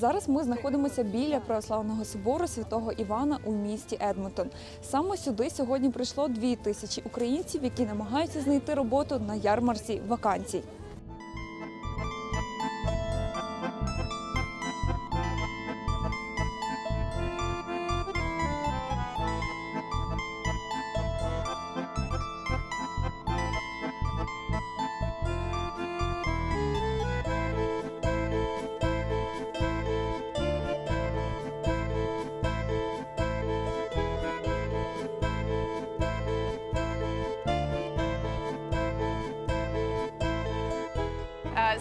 Зараз ми знаходимося біля православного собору святого Івана у місті Едмонтон. Саме сюди сьогодні прийшло дві тисячі українців, які намагаються знайти роботу на ярмарці вакансій.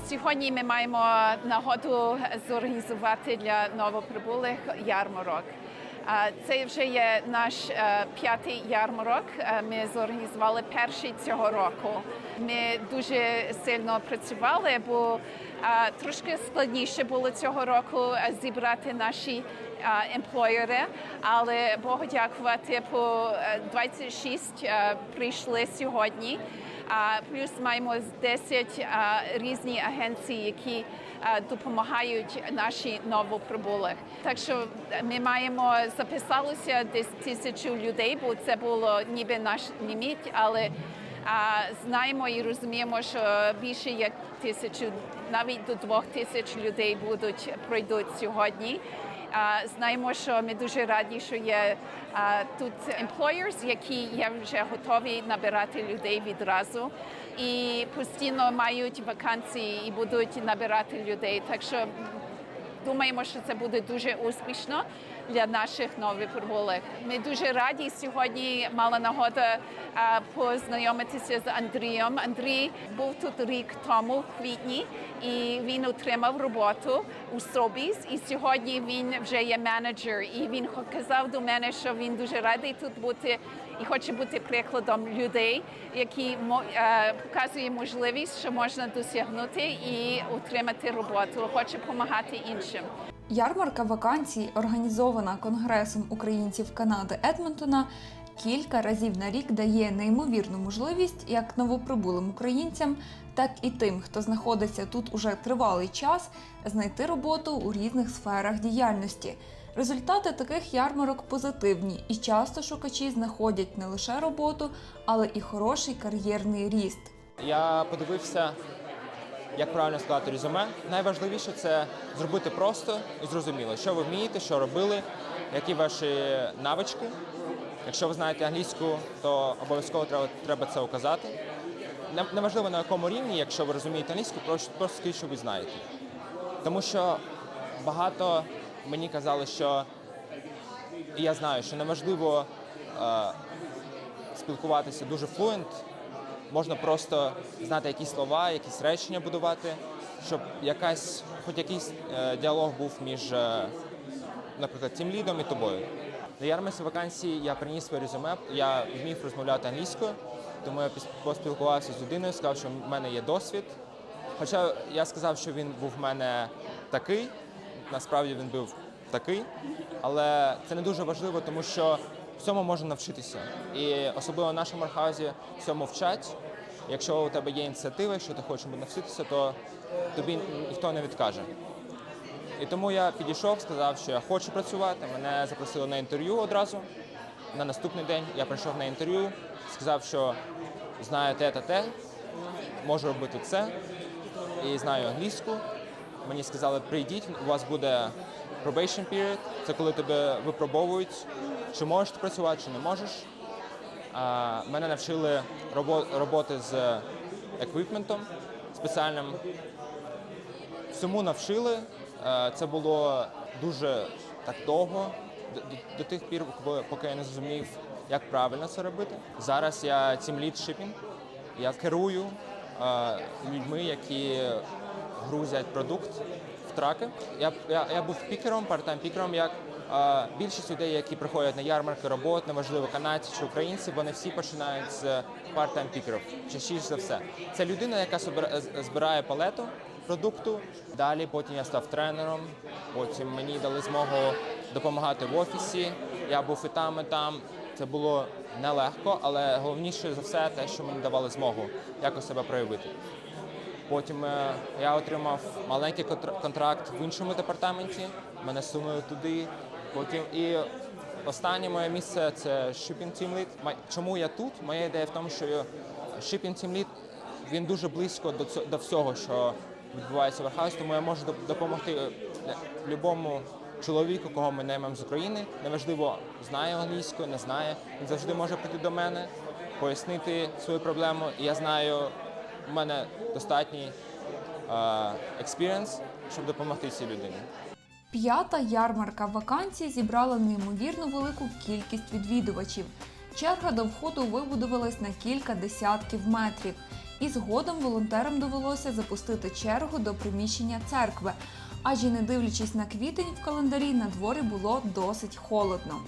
Сьогодні ми маємо нагоду зорганізувати для новоприбулих ярмарок. Це вже є наш е, п'ятий ярмарок. Е, Ми зорганізували перший цього року. Ми дуже сильно працювали, бо трошки складніше було цього року е, зібрати наші е, емплойери, але Богу дякувати, по е, 26 е, прийшли сьогодні. Плюс маємо 10 а, різні агенції, які допомагають наші новоприбулих. Так що ми маємо записалося десь тисячу людей, бо це було ніби наш ліміт, але знаємо і розуміємо, що більше як тисячу, навіть до двох тисяч людей будуть пройдуть сьогодні. Знаємо, що ми дуже раді, що є тут employers, які є вже готові набирати людей відразу і постійно мають вакансії і будуть набирати людей. Так що думаємо, що це буде дуже успішно для наших нових новоприбулих. Ми дуже раді сьогодні мала нагоду познайомитися з Андрієм. Андрій був тут рік тому, в квітні, і він отримав роботу у Собіс. І сьогодні він вже є менеджер. І він казав до мене, що він дуже радий тут бути і хоче бути прикладом людей, які е, показує можливість, що можна досягнути і отримати роботу. Хоче допомагати іншим. Ярмарка вакансій, організована Конгресом українців Канади Едмонтона, кілька разів на рік дає неймовірну можливість як новоприбулим українцям, так і тим, хто знаходиться тут уже тривалий час, знайти роботу у різних сферах діяльності. Результати таких ярмарок позитивні, і часто шукачі знаходять не лише роботу, але і хороший кар'єрний ріст. Я подивився, як правильно складати резюме. Найважливіше це зробити просто і зрозуміло, що ви вмієте, що робили, які ваші навички. Якщо ви знаєте англійську, то обов'язково треба, треба це указати. Неважливо на якому рівні, якщо ви розумієте англійську, просто, скажіть, що ви знаєте. Тому що багато мені казали, що і я знаю, що неможливо е, спілкуватися дуже флуент, можна просто знати якісь слова, якісь речення будувати, щоб якась, хоч якийсь е, діалог був між, е, наприклад, тим лідом і тобою. На ярмарці вакансії я приніс своє резюме, я вмів розмовляти англійською, тому я поспілкувався з людиною, сказав, що в мене є досвід. Хоча я сказав, що він був в мене такий, насправді він був такий, але це не дуже важливо, тому що всьому можна навчитися. І особливо в нашому архаузі всьому вчать. Якщо у тебе є ініціатива, якщо ти хочеш навчитися, то тобі ніхто не відкаже. І тому я підійшов, сказав, що я хочу працювати. Мене запросили на інтерв'ю одразу. На наступний день я прийшов на інтерв'ю, сказав, що знаю те та те, можу робити це і знаю англійську. Мені сказали, прийдіть, у вас буде probation period, це коли тебе випробовують, чи можеш ти працювати, чи не можеш. А, мене навчили робо- роботи з еквіпментом спеціальним. Всьому навчили. Це було дуже так довго, до, до- тих пір, поки я не зрозумів, як правильно це робити. Зараз я lead shipping. Я керую е, людьми, які грузять продукт в траки. Я, я, я був пікером, парт-тайм пікером, як більшість людей, які приходять на ярмарки робот, неважливо канадці чи українці, вони всі починають з парт-тайм пікерів. Частіше за все. Це людина, яка збирає палету продукту. Далі потім я став тренером. Потім мені дали змогу допомагати в офісі. Я був і там, і там. Це було нелегко, але головніше за все те, що мені давали змогу якось себе проявити. Потім е, я отримав маленький контр- контракт в іншому департаменті. Мене сунули туди. Потім і останнє моє місце це Shipping Team Lead. Чому я тут? Моя ідея в тому, що Shipping Team Lead він дуже близько до цього до всього, що відбувається в Warehouse, тому я можу допомогти е, любому чоловіку, кого ми наймемо з України. Неважливо, знає англійську, не знає. Він завжди може прийти до мене, пояснити свою проблему. І я знаю, у мене достатній експіріенс, щоб допомогти цій людині. П'ята ярмарка вакансій зібрала неймовірно велику кількість відвідувачів. Черга до входу вибудувалась на кілька десятків метрів, і згодом волонтерам довелося запустити чергу до приміщення церкви. Аж і не дивлячись на квітень в календарі, на дворі було досить холодно.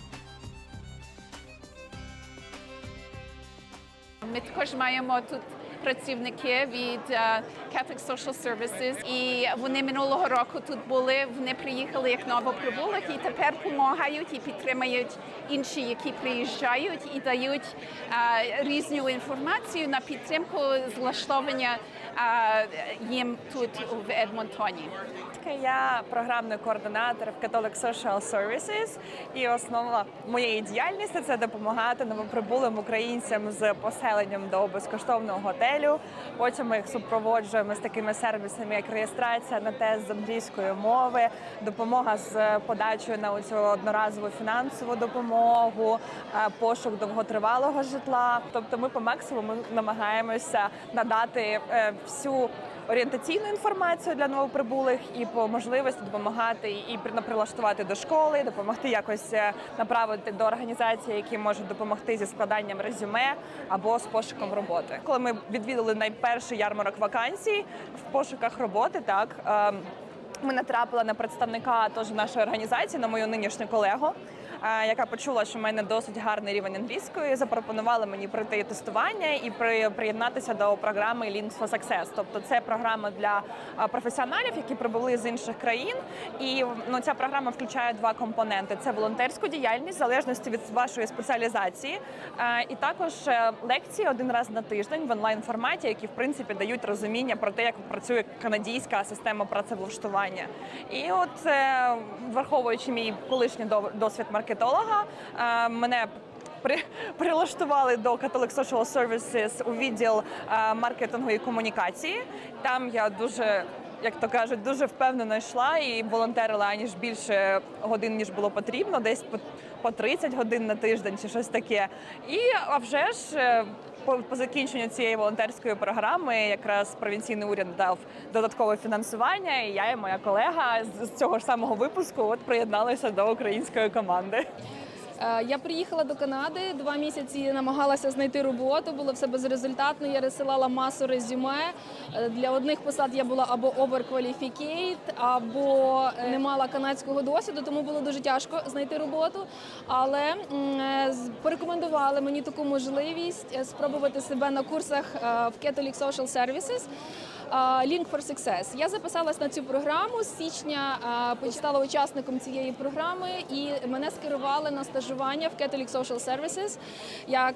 Ми також маємо тут працівники від е, Catholic Social Services, і вони минулого року тут були. Вони приїхали як новоприбулих і тепер допомагають і підтримують інші, які приїжджають, і дають е, різну інформацію на підтримку злаштовування е, їм тут в Едмонтоні. Я програмний координатор в Catholic Social Services, і основа моєї діяльності це допомагати новоприбулим українцям з поселенням до безкоштовного готелю. Потім ми їх супроводжуємо з такими сервісами, як реєстрація на тест з англійської мови, допомога з подачею на цю одноразову фінансову допомогу, е, пошук довготривалого житла. Тобто, ми по максимуму намагаємося надати е, всю орієнтаційну інформацію для новоприбулих і по можливості допомагати і при- прилаштувати до школи, допомогти якось е, направити до організацій, які можуть допомогти зі складанням резюме або з пошуком роботи. Коли ми відвідали найперший ярмарок вакансій в пошуках роботи, так. ем, ми натрапили на представника теж нашої організації, на мою нинішню колегу, яка почула, що в мене досить гарний рівень англійської. Запропонувала мені пройти тестування і при- приєднатися до програми Links for Success. Тобто це програма для професіоналів, які прибули з інших країн. І ну, ця програма включає два компоненти: це волонтерську діяльність в залежності від вашої спеціалізації, і також е, лекції один раз на тиждень в онлайн форматі, які в принципі дають розуміння про те, як працює канадійська система працевлаштування. І от е, враховуючи мій колишній досвід маркетолога, е, мене при, прилаштували до Catholic Social Services у відділ е, маркетингу і комунікації. Там я дуже. Як то кажуть, дуже впевнено йшла і волонтерила аніж більше годин, ніж було потрібно, десь по, по 30 годин на тиждень чи щось таке. І а вже ж е, по, по закінченню цієї волонтерської програми якраз провінційний уряд дав додаткове фінансування, і я і моя колега з, цього ж самого випуску от приєдналися до української команди. Е, Я приїхала до Канади два місяці, намагалася знайти роботу. Було все безрезультатно. Я розсилала масу резюме. Е, Для одних посад я була або overqualificate, або е, не мала канадського досвіду, тому було дуже тяжко знайти роботу. Але порекомендували мені таку можливість спробувати себе на курсах в Catholic Social Services. Link for Success. Я записалась на цю програму з січня, стала учасником цієї програми, і мене скерували на стажування в Catholic Social Services як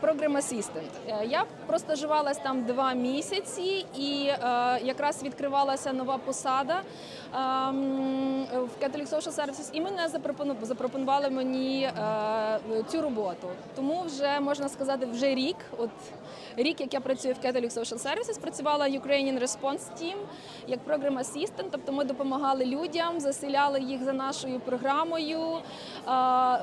програм Assistant. Е, Я простажувалась там два місяці, і е, якраз відкривалася нова посада ем, в Catholic Social Services, і мене запропону- запропонували мені е, цю роботу. Тому вже можна сказати, вже рік. От рік, як я працюю в Catholic Social Services, працювала Ukrainian Response Team як програм Assistant, тобто ми допомагали людям, заселяли їх за нашою програмою,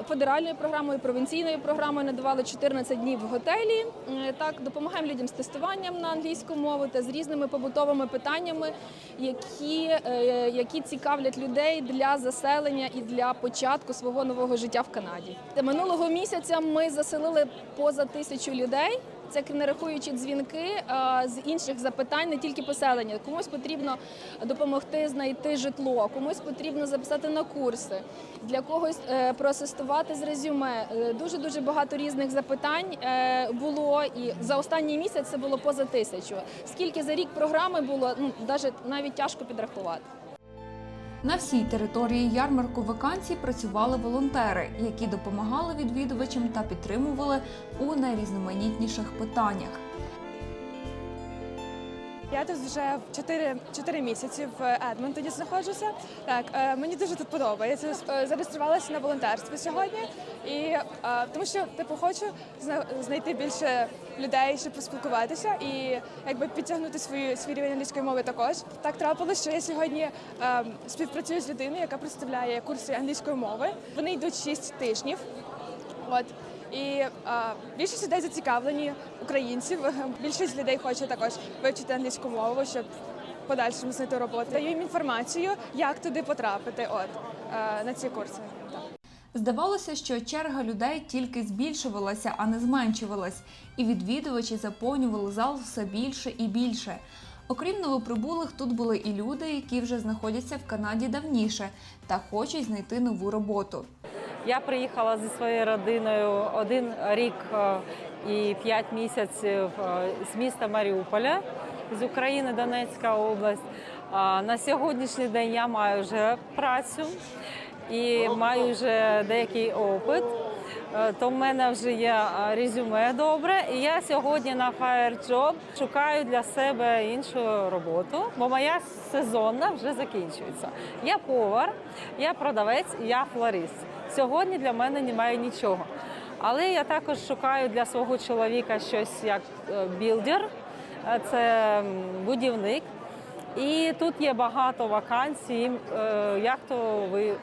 федеральною програмою, провінційною програмою, надавали 14 днів в готелі. Е, Так, допомагаємо людям з тестуванням на англійську мову та з різними побутовими питаннями, які, е, які цікавлять людей для заселення і для початку свого нового життя в Канаді. Минулого місяця ми заселили поза тисячу людей. Це не рахуючи дзвінки з інших запитань, не тільки поселення. Комусь потрібно допомогти знайти житло, комусь потрібно записати на курси, для когось е, проасистувати з резюме. Дуже дуже багато різних запитань е, було, і за останній місяць це було поза тисячу. Скільки за рік програми було, ну навіть навіть тяжко підрахувати. На всій території ярмарку вакансій працювали волонтери, які допомагали відвідувачам та підтримували у найрізноманітніших питаннях. Я тут вже 4, 4 місяці в Едмонтоні знаходжуся. Так, е, мені дуже тут подобається. Е, Зареєструвалася на волонтерство сьогодні, і е, тому що типу хочу зна- знайти більше людей, щоб поспілкуватися і якби підтягнути свою свій рівень англійської мови також. Так трапилось, що я сьогодні е, співпрацюю з людиною, яка представляє курси англійської мови. Вони йдуть 6 тижнів. От і а, більшість людей зацікавлені українців. Більшість людей хоче також вивчити англійську мову, щоб подальшому знайти роботу. Даю їм інформацію, як туди потрапити. От е, на ці курси. Здавалося, що черга людей тільки збільшувалася, а не зменшувалась, і відвідувачі заповнювали зал все більше і більше. Окрім новоприбулих, тут були і люди, які вже знаходяться в Канаді давніше та хочуть знайти нову роботу. Я приїхала зі своєю родиною один рік е, і п'ять місяців е, з міста Маріуполя з України, Донецька область. На сьогоднішній день я маю вже працю і маю вже деякий опит. Е, То в мене вже є резюме добре. І я сьогодні на Fire Job шукаю для себе іншу роботу, бо моя сезонна вже закінчується. Я повар, я продавець, я флорист. Сьогодні для мене немає нічого. Але я також шукаю для свого чоловіка щось як е, білдер, е, це будівник. І тут є багато вакансій, е, як то ви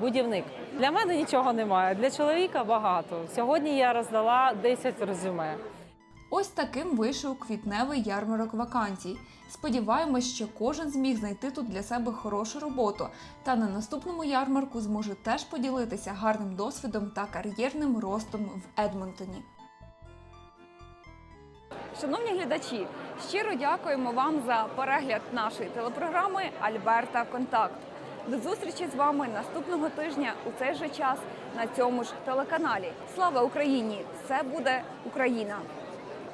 будівник. Для мене нічого немає, для чоловіка багато. Сьогодні я роздала 10 резюме. Ось таким вийшов квітневий ярмарок вакансій. Сподіваємось, що кожен зміг знайти тут для себе хорошу роботу, та на наступному ярмарку зможе теж поділитися гарним досвідом та кар'єрним ростом в Едмонтоні. Шановні глядачі, щиро дякуємо вам за перегляд нашої телепрограми Альберта Контакт. До зустрічі з вами наступного тижня у цей же час на цьому ж телеканалі. Слава Україні! Все буде Україна!